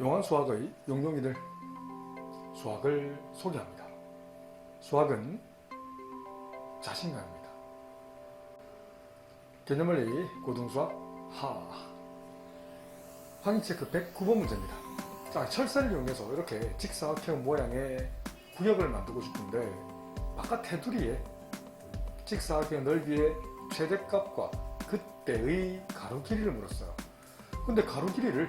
용한 수학의 용용이들 수학을 소개합니다. 수학은 자신감입니다. 개념원리 고등수학 하 확인체크 109번 문제입니다. 자, 철사를 이용해서 이렇게 직사각형 모양의 구역을 만들고 싶은데 바깥 테두리에 직사각형 넓이의 최대값과 그때의 가로 길이를 물었어요. 근데 가로 길이를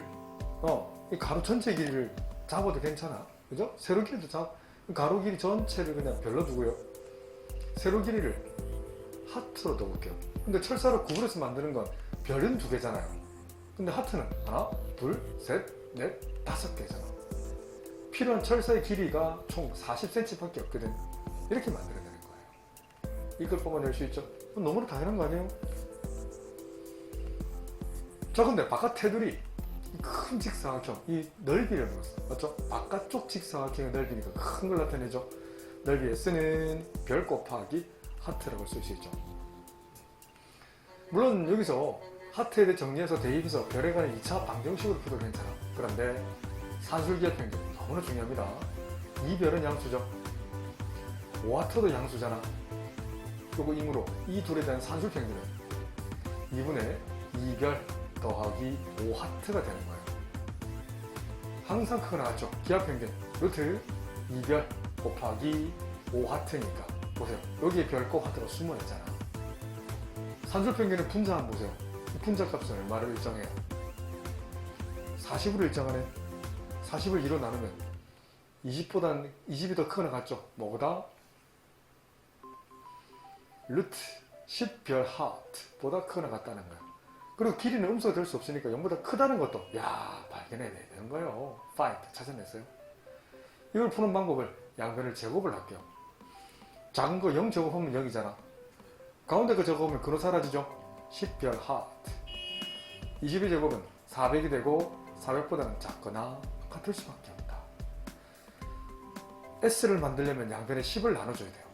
어, 이 가로 전체 길이를 잡아도 괜찮아. 그죠? 세로 길이도 잡, 가로 길이 전체를 그냥 별로 두고요. 세로 길이를 하트로 넣어볼게요. 근데 철사로 구부려서 만드는 건 별은 두 개잖아요. 근데 하트는 하나, 둘, 셋, 넷, 다섯 개잖아. 필요한 철사의 길이가 총 40cm 밖에 없거든. 이렇게 만들어야 되는 거예요. 이걸 뽑아낼 수 있죠? 너무나 당연한 거 아니에요? 자, 근데 바깥 테두리, 이 큰 직사각형, 이 넓이를 물었어. 맞죠? 바깥쪽 직사각형의 넓이니까 큰 걸 나타내죠. 넓이 S는 별 곱하기 하트라고 쓸 수 있죠. 물론 여기서 하트에 대해 정리해서 대입해서 별에 관한 2차 방정식으로 풀어도 괜찮아. 그런데 산술기의 평균 너무나 중요합니다. 이 별은 양수죠. 오하트도 양수잖아. 그리고 이므로 이 둘에 대한 산술 평균은 2분의 2별 더하기 5하트가 되는 거예요. 항상 크게 나왔죠. 기하 평균 루트 2별 곱하기 5하트니까 보세요. 여기에 별곱 하트가 숨어 있잖아. 산술 평균의 분자 한번 보세요. 이 분자 값은 얼마를 일정해요? 40으로 일정하네. 40을 2로 나누면 20보단 20이 더 크게 나갔죠. 뭐보다? 루트 10별 하트보다 크게 나갔다는 거야. 그리고 길이는 음수가 될 수 없으니까 0보다 크다는 것도 야 발견해야 되는 거예요. find 찾아냈어요. 이걸 푸는 방법을 양변을 제곱을 할게요. 작은 거 0 제곱하면 0이잖아. 가운데 거 제곱하면 근호 사라지죠. 10별 하트. 20의 제곱은 400이 되고 400보다는 작거나 같을 수밖에 없다. S를 만들려면 양변에 10을 나눠줘야 돼요.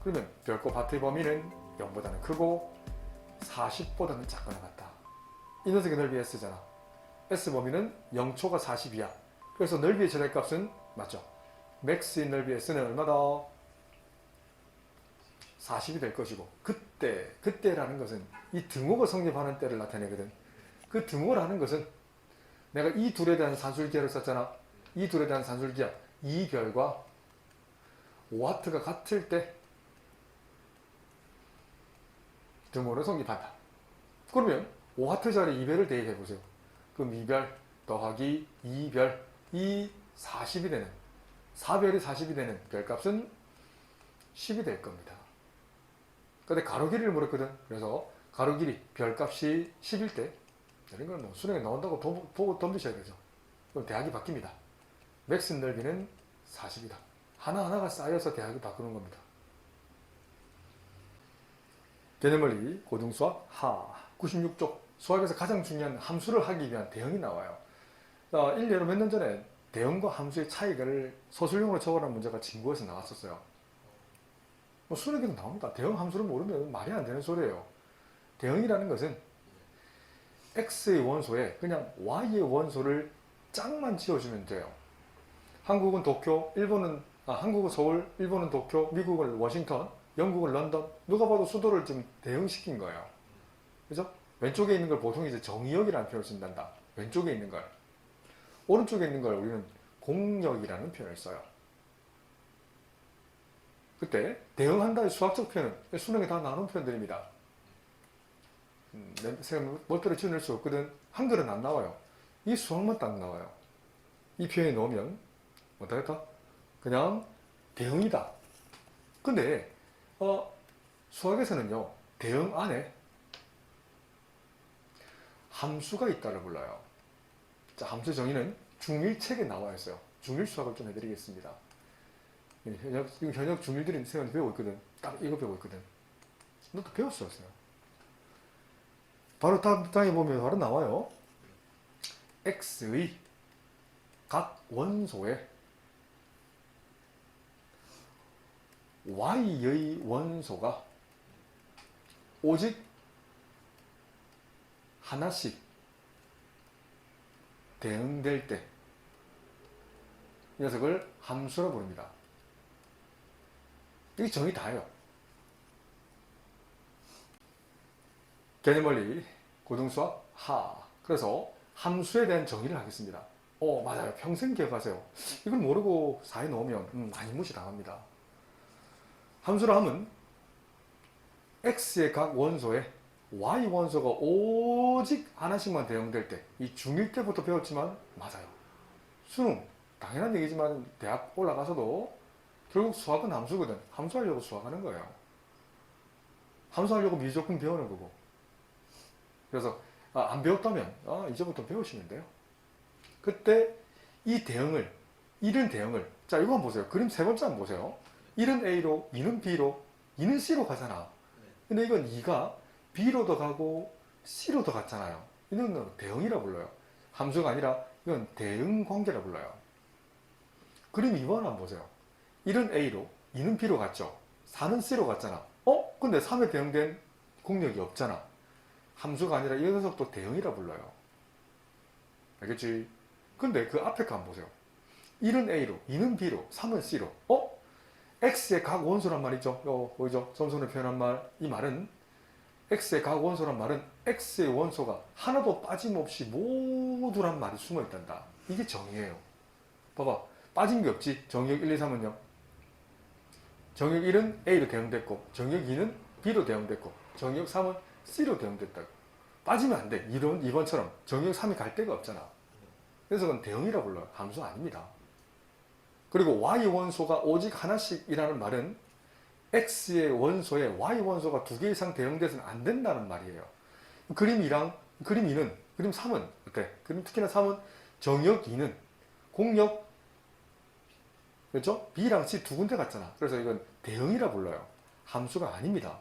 그러면 별곱 하트의 범위는 0보다는 크고 40보다는 작거나 같다. 이 녀석의 넓이 S잖아. S 범위는 0초가 40이야. 그래서 넓이의 절대값은 맞죠? 맥스의 넓이 S는 얼마다? 40이 될 것이고 그때, 그때라는 것은 이 등호가 성립하는 때를 나타내거든. 그 등호라는 것은 내가 이 둘에 대한 산술기하를 썼잖아. 이 둘에 대한 산술기하 이 별과 5와트가 같을 때 등호를 성립한다. 그러면 5와트짜리 2별을 대입해 보세요. 그럼 2별 더하기 2별 이 40이 되는 4별이 40이 되는 별값은 10이 될 겁니다. 근데 가로 길이를 물었거든. 그래서 가로 길이 별값이 10일 때 이런 건뭐 수능에 나온다고 도- 보고 덤비셔야 되죠. 그럼 대학이 바뀝니다. 맥스 넓이는 40이다. 하나하나가 쌓여서 대학이 바꾸는 겁니다. 개념원리 고등수학 하 96쪽 수학에서 가장 중요한 함수를 하기 위한 대형이 나와요. 어, 일례로 몇 년 전에 대형과 함수의 차이를 서술형으로 적어라는 문제가 진구에서 나왔었어요. 뭐 수능에도 나옵니다. 대형 함수를 모르면 말이 안 되는 소리예요. 대형이라는 것은 x의 원소에 그냥 y의 원소를 짝만 지어주면 돼요. 한국은 도쿄, 일본은 아, 한국은 서울, 일본은 도쿄, 미국은 워싱턴, 영국은 런던. 누가 봐도 수도를 좀 대응시킨 거예요. 그죠? 왼쪽에 있는 걸 보통 이제 정의역이라는 표현을 쓴단다. 왼쪽에 있는 걸. 오른쪽에 있는 걸 우리는 공역이라는 표현을 써요. 그때 대응한다의 수학적 표현은 수능에 다 나눈 표현들입니다. 음, 내- 제가 멋대로 지어낼 수 없거든. 한글은 안 나와요. 이 수학만 딱 나와요. 이 표현에 넣으면 어떻겠다? 그냥 대응이다. 근데 어, 수학에서는요 대응 안에 함수가 있다를 불러요. 자, 함수 정의는 중일책에 나와 있어요. 중일 수학을 좀 해드리겠습니다. 이 현역, 지금 현역 중일들이 세원이 배우고 있거든. 딱 이거 배우고 있거든. 너도 배웠었어요. 바로 다음 장에 보면 바로 나와요. x의 각 원소에 y의 원소가 오직 하나씩 대응될 때 이 녀석을 함수라 부릅니다. 이게 정의 다예요. 개념원리 고등수학 하. 그래서 함수에 대한 정의를 하겠습니다. 어, 맞아요. 평생 기억하세요. 이걸 모르고 사에 넣으면 음, 많이 무시당합니다. 함수라 함은 x의 각 원소에 y 원소가 오직 하나씩만 대응될 때, 이 중1 때부터 배웠지만 맞아요. 수능 당연한 얘기지만 대학 올라가서도 결국 수학은 함수거든. 함수하려고 수학하는 거예요. 함수하려고 미조금 배우는 거고. 그래서 아, 안 배웠다면 아, 이제부터 배우시면 돼요. 그때 이 대응을 1은 대응을 자 이거 한번 보세요. 그림 세 번째 한번 보세요. 1은 A로 2는 B로 2는 C로 가잖아. 근데 이건 2가 B로도 가고 C로도 갔잖아요. 이는 대응이라 불러요. 함수가 아니라 이건 대응 관계라 불러요. 그림 2번 한번 보세요. 1은 A로 2는 B로 갔죠. 4는 C로 갔잖아. 어? 근데 3에 대응된 공력이 없잖아. 함수가 아니라 이 녀석도 대응이라 불러요. 알겠지? 근데 그 앞에 거 한번 보세요. 1은 A로, 2는 B로, 3은 C로. 어? X의 각 원소란 말이죠. 요, 보이죠? 점선을 표현한 말. 이 말은 X의 각 원소란 말은 X의 원소가 하나도 빠짐없이 모두란 말이 숨어 있단다. 이게 정의예요. 봐봐. 빠진 게 없지. 정의역 1, 2, 3은요. 정의역 1은 A로 대응됐고, 정의역 2는 B로 대응됐고, 정의역 3은 C로 대응됐다고. 빠지면 안 돼. 이런 2번처럼 정의역 3이 갈 데가 없잖아. 그래서 그건 대응이라 불러요. 함수 아닙니다. 그리고 Y 원소가 오직 하나씩이라는 말은 X의 원소에 Y 원소가 두 개 이상 대응돼서는 안 된다는 말이에요. 그림 2랑 그림 2는 그림 3은 어때? 그림 특히나 3은 정역 2는 공역 그렇죠? B랑 C 두 군데 갔잖아. 그래서 이건 대응이라 불러요. 함수가 아닙니다.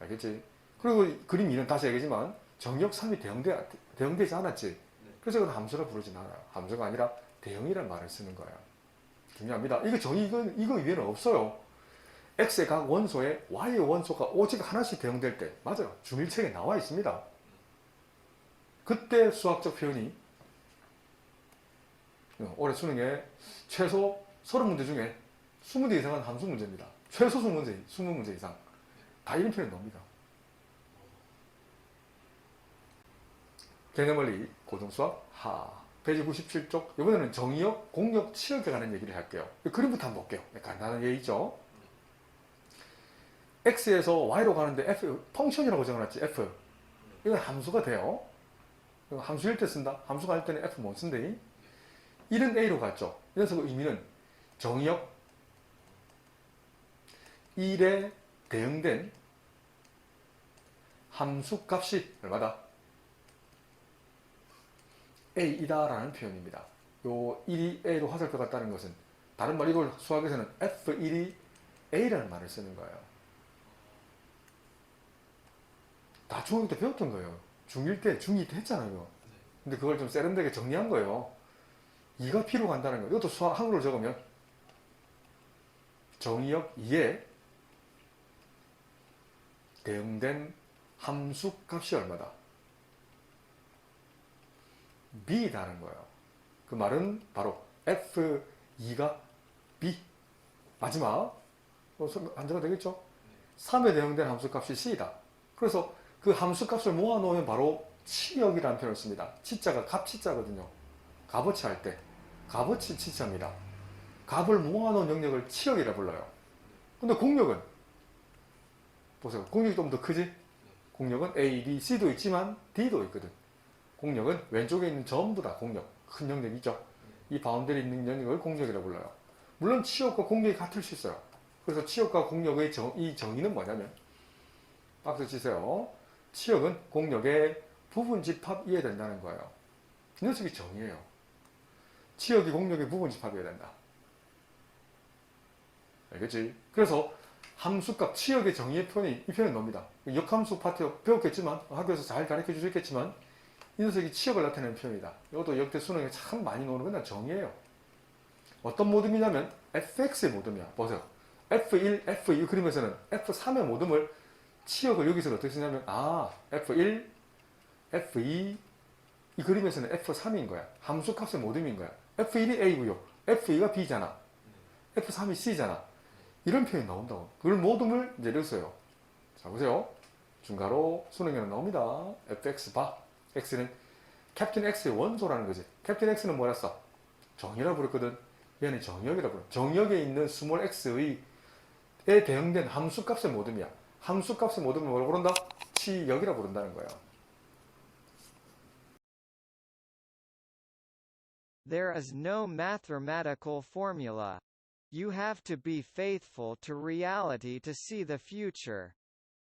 알겠지? 그리고 그림 2는 다시 얘기지만 정역 3이 대응돼, 대응되지 않았지. 그래서 이건 함수라 부르진 않아요. 함수가 아니라 대응이라는 말을 쓰는 거예요. 중요합니다. 이거 정의, 이건, 이거 위에는 없어요. X의 각 원소에 Y의 원소가 오직 하나씩 대응될 때, 맞아요. 중일책에 나와 있습니다. 그때 수학적 표현이 어, 올해 수능에 최소 30문제 중에 20개 이상은 함수 문제입니다. 최소 20문제, 20문제 이상. 다 이런 표현 나옵니다. 개념원리 고등수학 하 페이지 97쪽 이번에는 정의역, 공역, 치역에 관한 얘기를 할게요. 그림부터 한번 볼게요. 간단한 얘기죠. X에서 y로 가는데 f 펑션이라고 적어놨지 f 이건 함수가 돼요. 함수일 때 쓴다. 함수가 할 때는 f 못 쓴대. 1은 a로 갔죠. 이 녀석의 의미는 정의역 1에 대응된 함수 값이 얼마다? A이다 라는 표현입니다. 요 1이 A로 화살표 같다는 것은 다른 말 이걸 수학에서는 F1이 A라는 말을 쓰는 거예요. 다 중학교 때 배웠던 거예요. 중1 때, 중2 때 했잖아요. 근데 그걸 좀 세련되게 정리한 거예요. 2가 P로 간다는 거예요. 이것도 수학 한글로 적으면 정의역 2에 대응된 함수 값이 얼마다? B다는 거예요. 그 말은 바로 F2가 B. 마지막. 안정화 되겠죠? 3에 대응된 함수 값이 C다. 그래서 그 함수값을 모아놓으면 바로 치역이라는 표현을 씁니다. 치자가 값치자거든요. 값어치 할 때. 값어치 치자입니다. 값을 모아놓은 영역을 치역이라 불러요. 근데 공역은? 보세요. 공역이 좀 더 크지? 공역은 A, B, C도 있지만 D도 있거든. 공력은 왼쪽에 있는 전부 다 공력, 큰 영역이죠. 이 바운더리 있는 영역을 공력이라고 불러요. 물론 치역과 공력이 같을 수 있어요. 그래서 치역과 공력의 정, 이 정의는 뭐냐면 박수 치세요. 치역은 공력의 부분 집합 이해된다는 거예요. 이 녀석이 정의예요. 치역이 공력의 부분 집합이어야 된다. 알겠지? 그래서 함수값 치역의 정의의 표현이 이 표현은 놉니다. 역함수 파트 배웠겠지만 학교에서 잘 가르쳐 주셨겠지만 이 녀석이 치역을 나타내는 표현이다. 이것도 역대 수능에 참 많이 나오는 건 정의예요. 어떤 모듬이냐면 fx의 모듬이야. 보세요. f1, f2 그림에서는 f3의 모듬을 치역을 여기서 어떻게 쓰냐면 아 f1, f2, 이 그림에서는 F3인 거야. 함수 값의 모듬인 거야. F1이 A고요. F2가 B잖아. F3이 C잖아. 이런 표현이 나온다고. 그걸 이제 넣었어요. 자, 보세요. 중괄호 수능에는 나옵니다. fx 바. x는 캡틴 x의 원소라는 거지. 캡틴 x는 뭐였어? 정이라 부르거든. 얘는 정역이라 부르. 정역에 있는 스몰 x의 에 대응된 함수 값의 모듬이야. 함수 값의 모듬을 뭐라고 부른다? 치역이라 부른다는 거야. There is no mathematical formula. You have to be faithful to reality to see the future.